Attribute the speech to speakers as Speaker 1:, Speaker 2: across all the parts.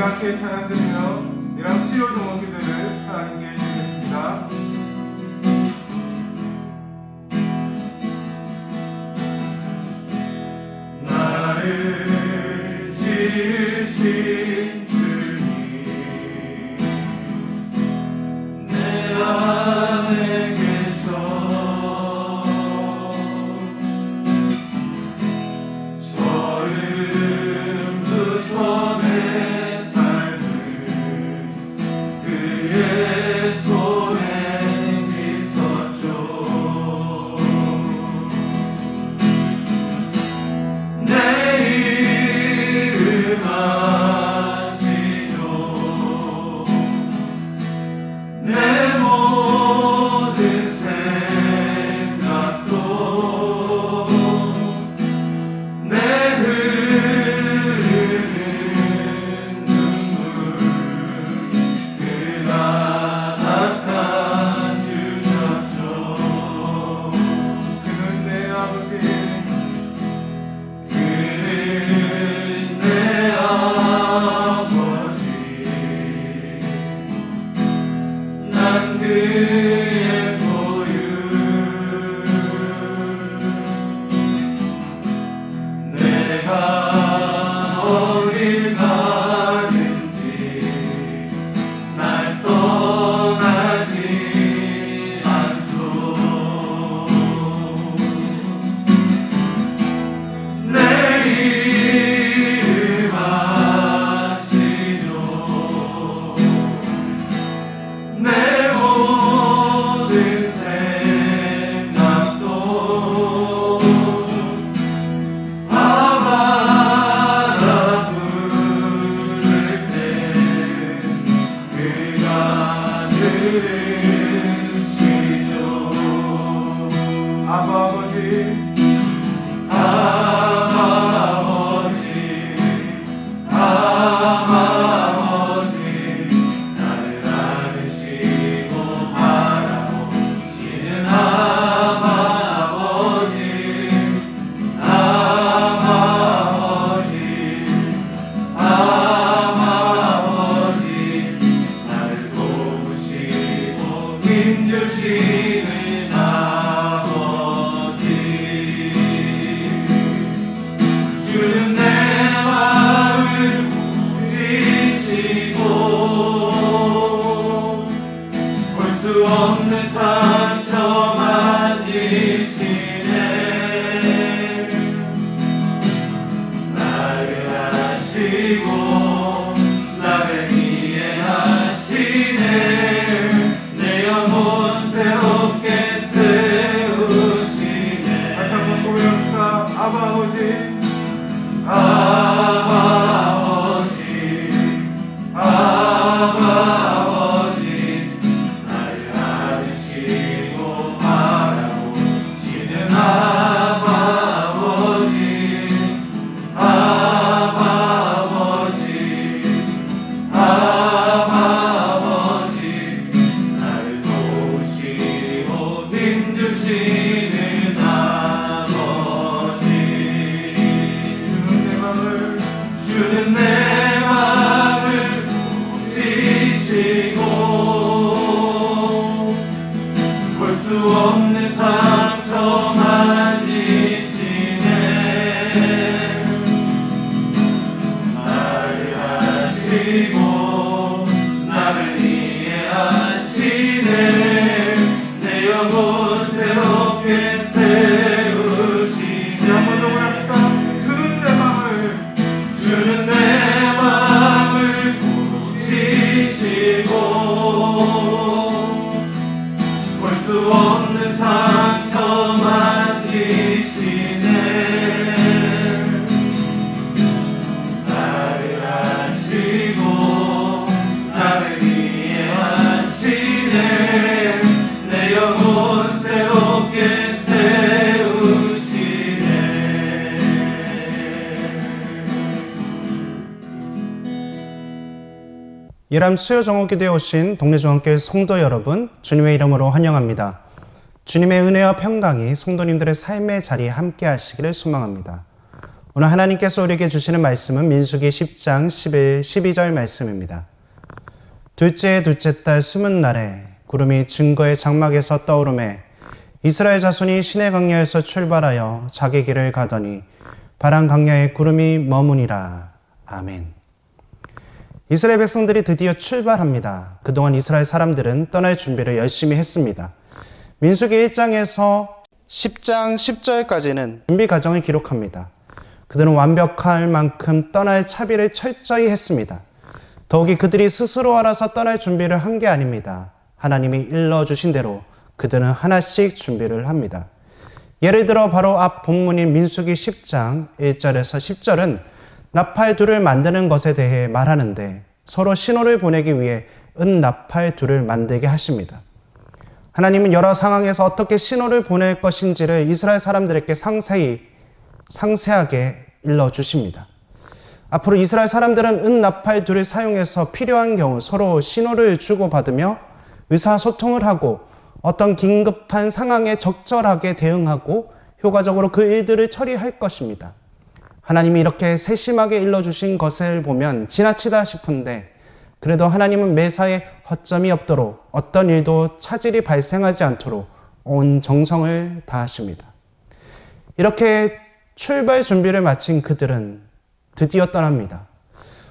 Speaker 1: 함께 찬양 드리며 이랑 시로 정원
Speaker 2: 유람 수요 정오기 되어 오신 동네 중앙교회 성도 여러분, 주님의 이름으로 환영합니다. 주님의 은혜와 평강이 성도님들의 삶의 자리에 함께 하시기를 소망합니다. 오늘 하나님께서 우리에게 주시는 말씀은 민수기 10장 11, 12절 말씀입니다. 둘째 둘째 달 숨은 날에 구름이 증거의 장막에서 떠오름에 이스라엘 자손이 신의 강야에서 출발하여 자기 길을 가더니 바람 강야에 구름이 머무니라. 아멘. 이스라엘 백성들이 드디어 출발합니다. 그동안 이스라엘 사람들은 떠날 준비를 열심히 했습니다. 민수기 1장에서 10장 10절까지는 준비 과정을 기록합니다. 그들은 완벽할 만큼 떠날 차비를 철저히 했습니다. 더욱이 그들이 스스로 알아서 떠날 준비를 한 게 아닙니다. 하나님이 일러주신 대로 그들은 하나씩 준비를 합니다. 예를 들어 바로 앞 본문인 민수기 10장 1절에서 10절은 나팔 둘을 만드는 것에 대해 말하는데 서로 신호를 보내기 위해 은 나팔 둘을 만들게 하십니다. 하나님은 여러 상황에서 어떻게 신호를 보낼 것인지를 이스라엘 사람들에게 상세히 상세하게 일러 주십니다. 앞으로 이스라엘 사람들은 은 나팔 둘을 사용해서 필요한 경우 서로 신호를 주고받으며 의사소통을 하고 어떤 긴급한 상황에 적절하게 대응하고 효과적으로 그 일들을 처리할 것입니다. 하나님이 이렇게 세심하게 일러주신 것을 보면 지나치다 싶은데 그래도 하나님은 매사에 허점이 없도록 어떤 일도 차질이 발생하지 않도록 온 정성을 다하십니다. 이렇게 출발 준비를 마친 그들은 드디어 떠납니다.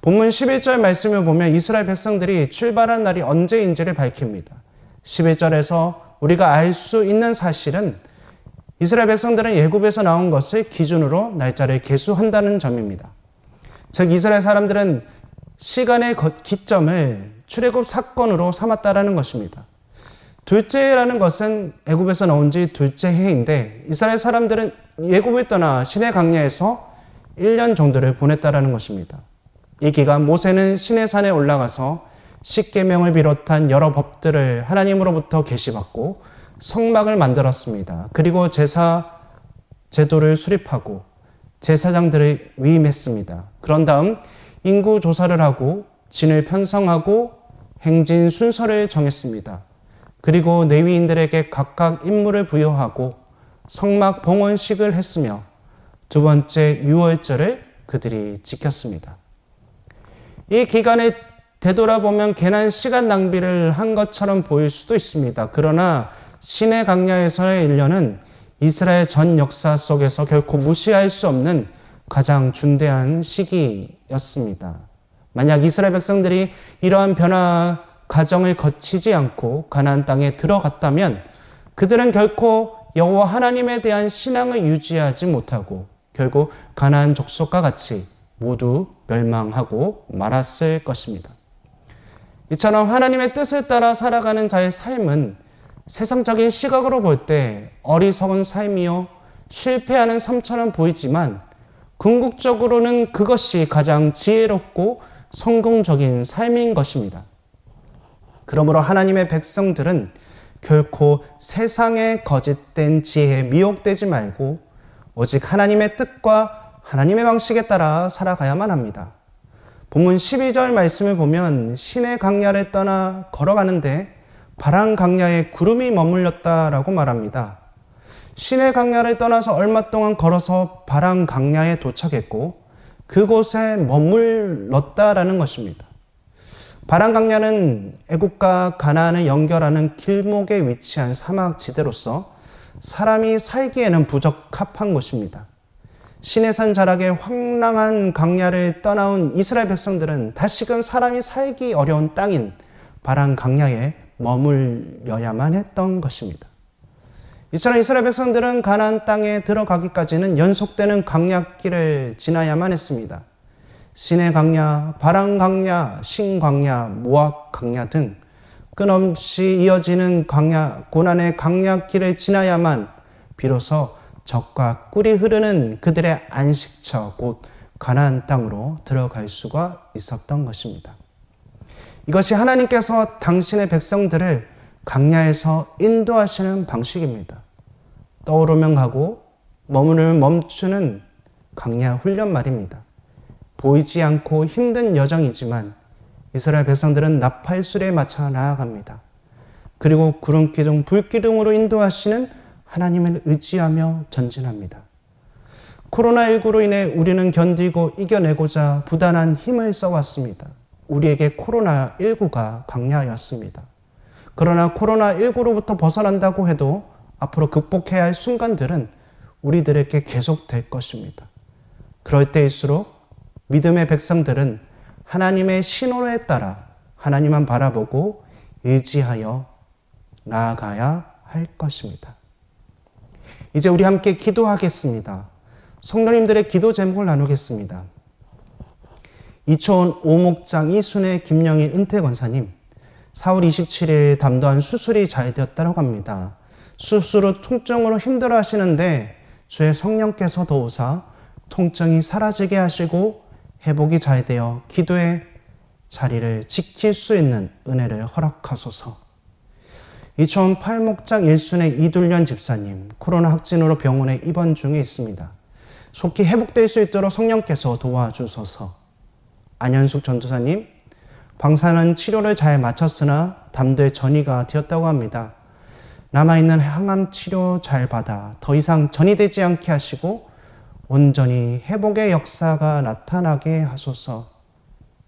Speaker 2: 본문 11절 말씀을 보면 이스라엘 백성들이 출발한 날이 언제인지를 밝힙니다. 11절에서 우리가 알 수 있는 사실은 이스라엘 백성들은 예굽에서 나온 것을 기준으로 날짜를 계수한다는 점입니다. 즉 이스라엘 사람들은 시간의 기점을 출애굽 사건으로 삼았다라는 것입니다. 둘째라는 것은 애굽에서 나온 지 둘째 해인데 이스라엘 사람들은 예굽을 떠나 시내 강야에서 1년 정도를 보냈다라는 것입니다. 이 기간 모세는 시내 산에 올라가서 십계명을 비롯한 여러 법들을 하나님으로부터 계시받고 성막을 만들었습니다. 그리고 제사 제도를 수립하고 제사장들을 위임했습니다. 그런 다음 인구 조사를 하고 진을 편성하고 행진 순서를 정했습니다. 그리고 내위인들에게 각각 임무를 부여하고 성막 봉헌식을 했으며 두 번째 유월절을 그들이 지켰습니다. 이 기간에 되돌아보면 괜한 시간 낭비를 한 것처럼 보일 수도 있습니다. 그러나 신의 강야에서의 1년은 이스라엘 전 역사 속에서 결코 무시할 수 없는 가장 중대한 시기였습니다. 만약 이스라엘 백성들이 이러한 변화 과정을 거치지 않고 가나안 땅에 들어갔다면 그들은 결코 여호와 하나님에 대한 신앙을 유지하지 못하고 결국 가나안 족속과 같이 모두 멸망하고 말았을 것입니다. 이처럼 하나님의 뜻을 따라 살아가는 자의 삶은 세상적인 시각으로 볼 때 어리석은 삶이요 실패하는 삶처럼 보이지만 궁극적으로는 그것이 가장 지혜롭고 성공적인 삶인 것입니다. 그러므로 하나님의 백성들은 결코 세상의 거짓된 지혜에 미혹되지 말고 오직 하나님의 뜻과 하나님의 방식에 따라 살아가야만 합니다. 본문 12절 말씀을 보면 신의 강야를 떠나 걸어가는데 바람 강야에 구름이 머물렀다라고 말합니다. 신의 강야를 떠나서 얼마 동안 걸어서 바람 강야에 도착했고 그곳에 머물렀다라는 것입니다. 바람 강야는 애국과 가나안을 연결하는 길목에 위치한 사막 지대로서 사람이 살기에는 부적합한 곳입니다. 시내산 자락의 황량한 강야를 떠나온 이스라엘 백성들은 다시금 사람이 살기 어려운 땅인 바람 강야에 머물려야만 했던 것입니다. 이처럼 이스라엘 백성들은 가나안 땅에 들어가기까지는 연속되는 강야길을 지나야만 했습니다. 시내 강야, 바람 강야, 신 강야, 모압 강야 등 끊임없이 이어지는 강야, 고난의 강야길을 지나야만 비로소 적과 꿀이 흐르는 그들의 안식처 곧 가나안 땅으로 들어갈 수가 있었던 것입니다. 이것이 하나님께서 당신의 백성들을 강야에서 인도하시는 방식입니다. 떠오르면 가고 머무르면 멈추는 강야 훈련 말입니다. 보이지 않고 힘든 여정이지만 이스라엘 백성들은 나팔술에 맞춰 나아갑니다. 그리고 구름 기둥, 불 기둥으로 인도하시는 하나님을 의지하며 전진합니다. 코로나19로 인해 우리는 견디고 이겨내고자 부단한 힘을 써왔습니다. 우리에게 코로나19가 강야였습니다. 그러나 코로나19로부터 벗어난다고 해도 앞으로 극복해야 할 순간들은 우리들에게 계속될 것입니다. 그럴 때일수록 믿음의 백성들은 하나님의 신호에 따라 하나님만 바라보고 의지하여 나아가야 할 것입니다. 이제 우리 함께 기도하겠습니다. 성도님들의 기도 제목을 나누겠습니다. 이초원 오목장 이순의 김영일 은퇴 권사님, 4월 27일 담도한 수술이 잘 되었다고 합니다. 수술 후 통증으로 힘들어 하시는데 주의 성령께서 도우사 통증이 사라지게 하시고 회복이 잘 되어 기도의 자리를 지킬 수 있는 은혜를 허락하소서. 이천 팔목장 일순의 이둘련 집사님, 코로나 확진으로 병원에 입원 중에 있습니다. 속히 회복될 수 있도록 성령께서 도와주소서. 안현숙 전도사님, 방사능 치료를 잘 마쳤으나 담대 전이가 되었다고 합니다. 남아있는 항암 치료 잘 받아 더 이상 전이되지 않게 하시고 온전히 회복의 역사가 나타나게 하소서.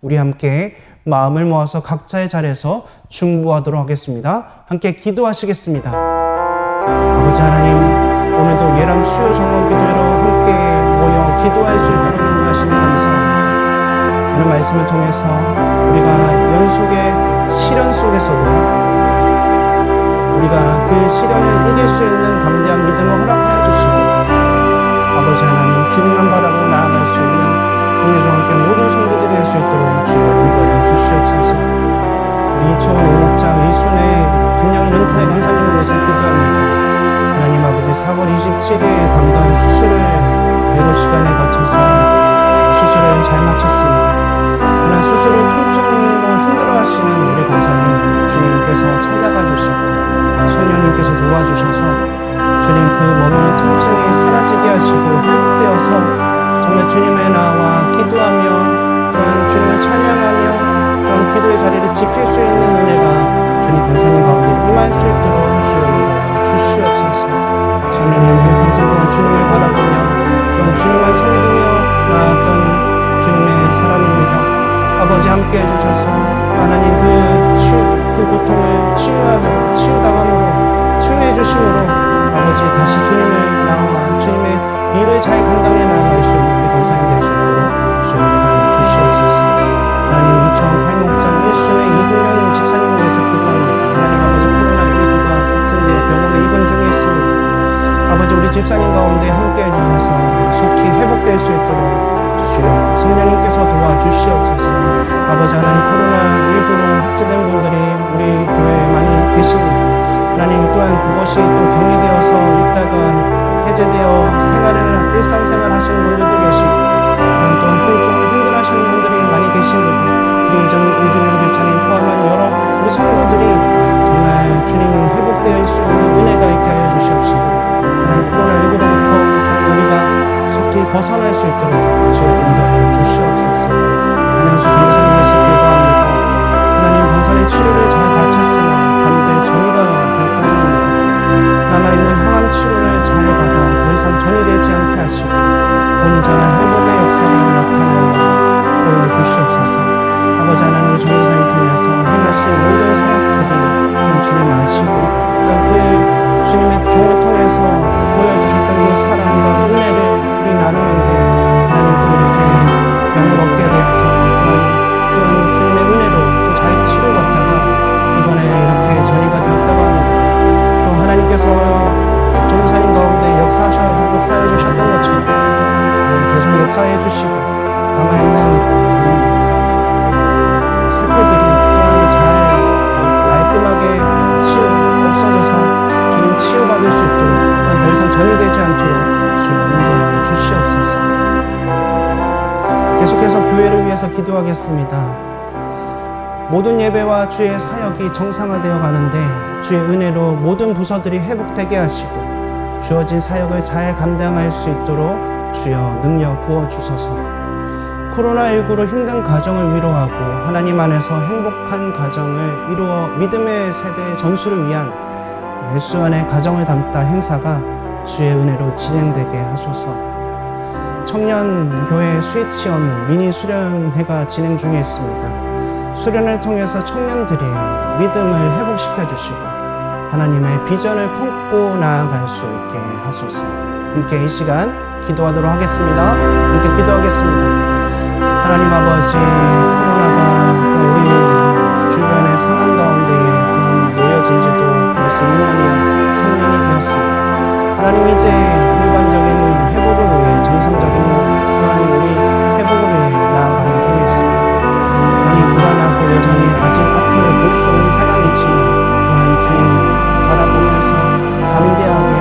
Speaker 2: 우리 함께 마음을 모아서 각자의 자리에서 중보하도록 하겠습니다. 함께 기도하시겠습니다. 아버지 하나님, 오늘도 예람 수요 정원 기도회로 함께 모여 기도할 수 있도록 인도하시니 감사합니다. 오늘 말씀을 통해서 우리가 연속의 시련 속에서도 우리가 그 시련을 이길 수 있는 담대한 믿음을 허락하여 주시고 아버지 하나님 주님만 바라고 나아갈 수 있는 우리 와 함께 모든 성도들이 될 수 있도록 주여 인도하여 주시옵소서. 이초원 오목장 이순의 김영일 은퇴 권사님을 위해서 기도합니다. 하나님 아버지 4월 27일 담당한 수술을 7시간에 거쳐서 수술을 잘 마쳤습니다 그러나 수술을 통증으로 힘들어하시는 우리 권사님 주님께서 찾아가 주시고 성령님께서 도와주셔서 주님 그 머무는 통증이 사라지게 하시고 회복되어서 정말 주님의 나와 기도하며 또한 주님을 찬양하며 또한 기도의 자리를 지킬 수 있는 은혜가 주님 권사님 가운데 임할 수 있도록 함께 해주셔서 하나님 그 치유, 그 고통을 치유하며 치유당함으로 치유해 주심으로 아버지 다시 주님을 나와 주님의 일을 잘 감당해 나갈 수 있는 우리 권사님 될수 있도록 주님 은혜 주시옵소서. 하나님 이천 팔목장 일순의 이동현 집사님을 위해서 기도합니다. 하나님 아버지 코로나19가 확진되어 병원에 입원 중에 있습니다. 아버지 우리 집사님 가운데 함께 해주셔서 속히 회복될 수 있도록 주여 성령님께서 도와주시옵소서 코로나19로 확진된 분들이 우리 교회에 많이 계십니다 하나님 또한 그것이 또 격리되어서 있다가 해제되어 생활을 일상생활 하시는 분들도 계시고 또한 통증을 힘들어하시는 분들이 많이 계시는데 우리 이전 의균영 집사님 포함한 여러 우리 성도들이 정말 주님 회복되어 수 있는 은혜가 있게 하여 주시옵시고 하나님 코로나19로부터 주님 우리가 속히 벗어날 수 있도록 주여 인도하여 주시옵소서. 하나님 수 정사님 치료를 잘 마쳤으나 담대 정의가 될 것입니다. 남아있는 항암 치료를 잘 받아 더 이상 전이되지 않게 하시고 온전한 회복의 역사가 나타나는 보여주시옵소서. 아버지 하나님 정사님 통해서 행하신 모든 사역들이 주님 아시고 그 주님의 종을 통해서 보여주셨던 그 사랑과 은혜를 우리 나누는데 하나님 또 이렇게 병을 얻게 되어서 해 주시고 남아있는 음, 세포들이 또한 잘 깔끔하게 치유, 없어져서 주님 치유받을 수 있도록 더 이상 전이되지 않도록 주님 주시옵소서. 계속해서 교회를 위해서 기도하겠습니다. 모든 예배와 주의 사역이 정상화되어 가는데 주의 은혜로 모든 부서들이 회복되게 하시고 주어진 사역을 잘 감당할 수 있도록 주여 능력 부어 주소서. 코로나19로 힘든 가정을 위로하고 하나님 안에서 행복한 가정을 이루어 믿음의 세대 전수를 위한 예수 안의 가정을 담다 행사가 주의 은혜로 진행되게 하소서. 청년 교회 스위치원 미니 수련회가 진행 중에 있습니다. 수련을 통해서 청년들이 믿음을 회복시켜 주시고 하나님의 비전을 품고 나아갈 수 있게 하소서. 함께 이 시간 기도하도록 하겠습니다. 함께 기도하겠습니다. 하나님 아버지 코로나가 우리 주변의 상황 가운데에 놓여진 지도 벌써 2년이 3년이 되었습니다. 하나님 이제 일반적인 회복을 위해 정상적인 또한 우리 회복을 위해 나아가는 중에 있습니다. 많이 불안하고 여전히 아직 앞을 볼 수 없는 상황이 있지만 또한 주님 바라보면서 담대하게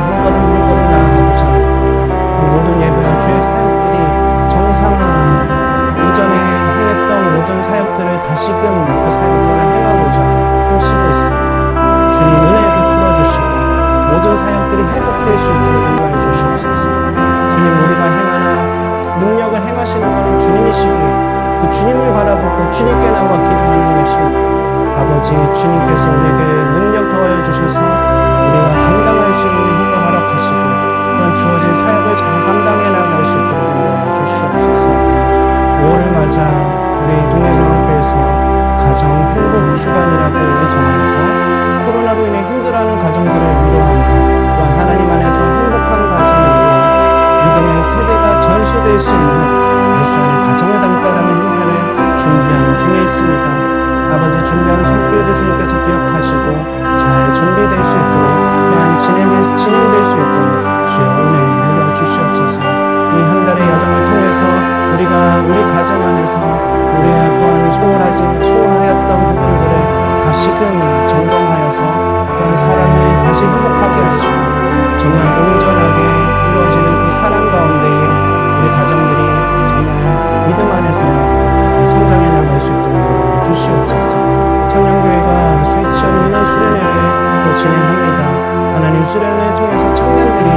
Speaker 2: 주님께 나와 기도하는 것입니다. 아버지 주님께서 우리에게 능력 더하여 주셔서 우리가 감당할 수 있는 힘을 허락하시고 또한 주어진 사역을 잘 감당해 나갈 수 있도록 인도하여 주시옵소서. 5월을 맞아 우리 동네중앙교회에서 가정 행복 주간이라고 우리 정하면서 코로나로 인해 힘들어하는 가정들을 위로하며 또한 하나님 안에서 행복한 위해 믿음의 세대가 전수될 수 있는 예수 안의 가정을 담다라는 행사를 중에 있습니다. 아버지 준비하는 손길도 주님께서 기억하시고 잘 준비될 수 있도록 또한 진행, 진행될 수 있도록 주여 은혜 내려 주시옵소서 이 한 달의 여정을 통해서 우리가 우리 가정 안에서 우리의 또한 소홀하지 소홀하였던 부분들을 다시금 점검하여서 또한 사랑을 다시 행복하게 하시고 정말 온전하게 이루어지는 그 사랑 가운데에 주시옵소서. 청년교회가 스위치원 민원 수련회를 또 진행합니다. 하나님 수련회를 통해서 청년들이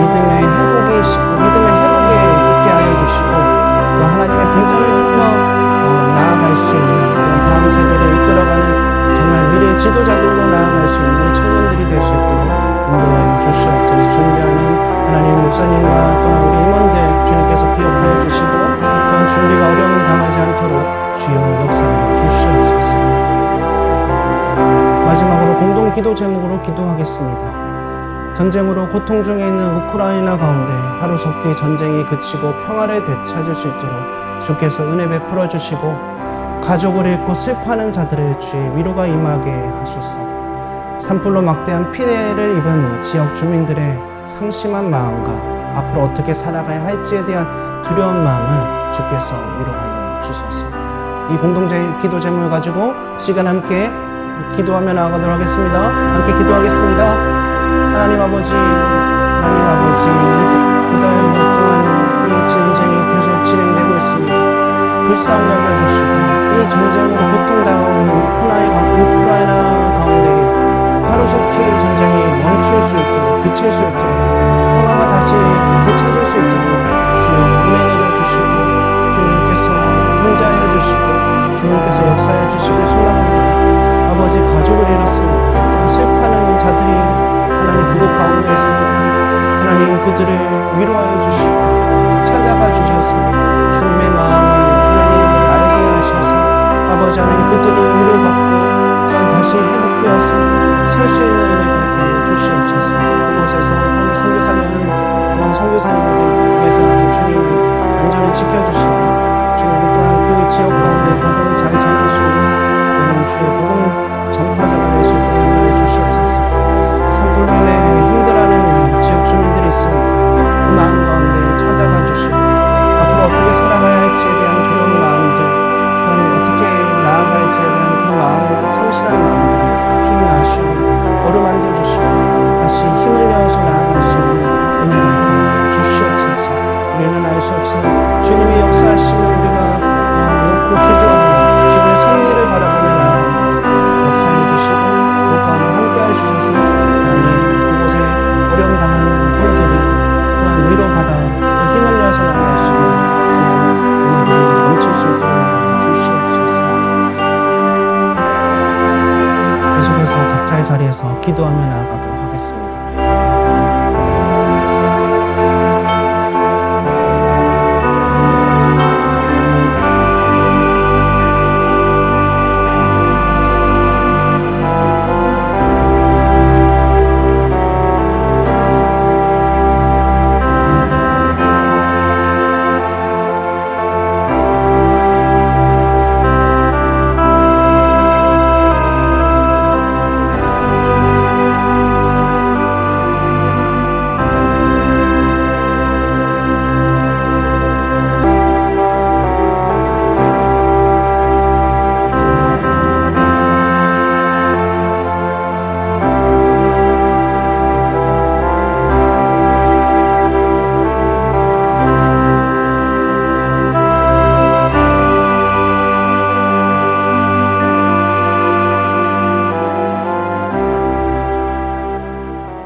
Speaker 2: 믿음의 회복에 시- 믿음의 회복에 있게 하여 주시고 또 하나님의 비전을 품어 어, 나아갈 수 있는 그런 다음 세대를 이끌어가는 정말 미래 지도자들로 나아갈 수 있는 청년들이 될 수 있도록 인도하여 주시옵소서. 준비하는 하나님 목사님과 또한 우리 임원들 주님께서 기억하여 주시고 또한 준비가 어려움을 당하지 않도록 주여 역사하여 주시옵소서. 마지막으로 공동 기도 제목으로 기도하겠습니다. 전쟁으로 고통 중에 있는 우크라이나 가운데 하루속히 전쟁이 그치고 평화를 되찾을 수 있도록 주께서 은혜 베풀어 주시고 가족을 잃고 슬퍼하는 자들의 주의 위로가 임하게 하소서. 산불로 막대한 피해를 입은 지역 주민들의 상심한 마음과 앞으로 어떻게 살아가야 할지에 대한 두려운 마음을 주께서 위로하여 주소서. 이 공동체 기도 제목을 가지고 시간 함께 기도하며 나아가도록 하겠습니다. 함께 기도하겠습니다. 하나님 아버지, 하나님 아버지, 두달 동안 이 전쟁이 계속 진행되고 있습니다. 불쌍히 여겨주시고 이 전쟁으로 고통당하는 우크라이나, 가운데 하루속히 전쟁이 멈출 수 있도록 그칠 수 있도록 평화가 다시 되찾을 수 있도록 주여 은혜 내 역사해 주시길 소망합니다. 아버지 가족을 잃었습니다. 슬퍼하는 자들이 하나님 그곳 가운데 있습니다. 하나님 그들을 위로하여 주시고 찾아가 주셔서 주님의 마음을 하나님 알게 하셔서 아버지 하나님 그들을 위로받고 또한 다시 회복되어서 설 수 있는 하여 주시옵소서 그곳에서 선교사님은 또한 선교사님을 위해서 주님 안전을 지켜주시고 잘 전할 수 있는 그런 주의 복음 전파자가 될 수 있도록 인도해 주시옵소서. 인해 힘들어하는 지역 주민들이 있습니다 그 마음 가운데 찾아가 주시고 앞으로 어떻게 살아가야 할지에 대한 두려운 마음들 또한 어떻게 나아갈지에 대한 그 마음 성실한 마음들 주님 아시고 어루만져 주시고 다시 힘을 계속해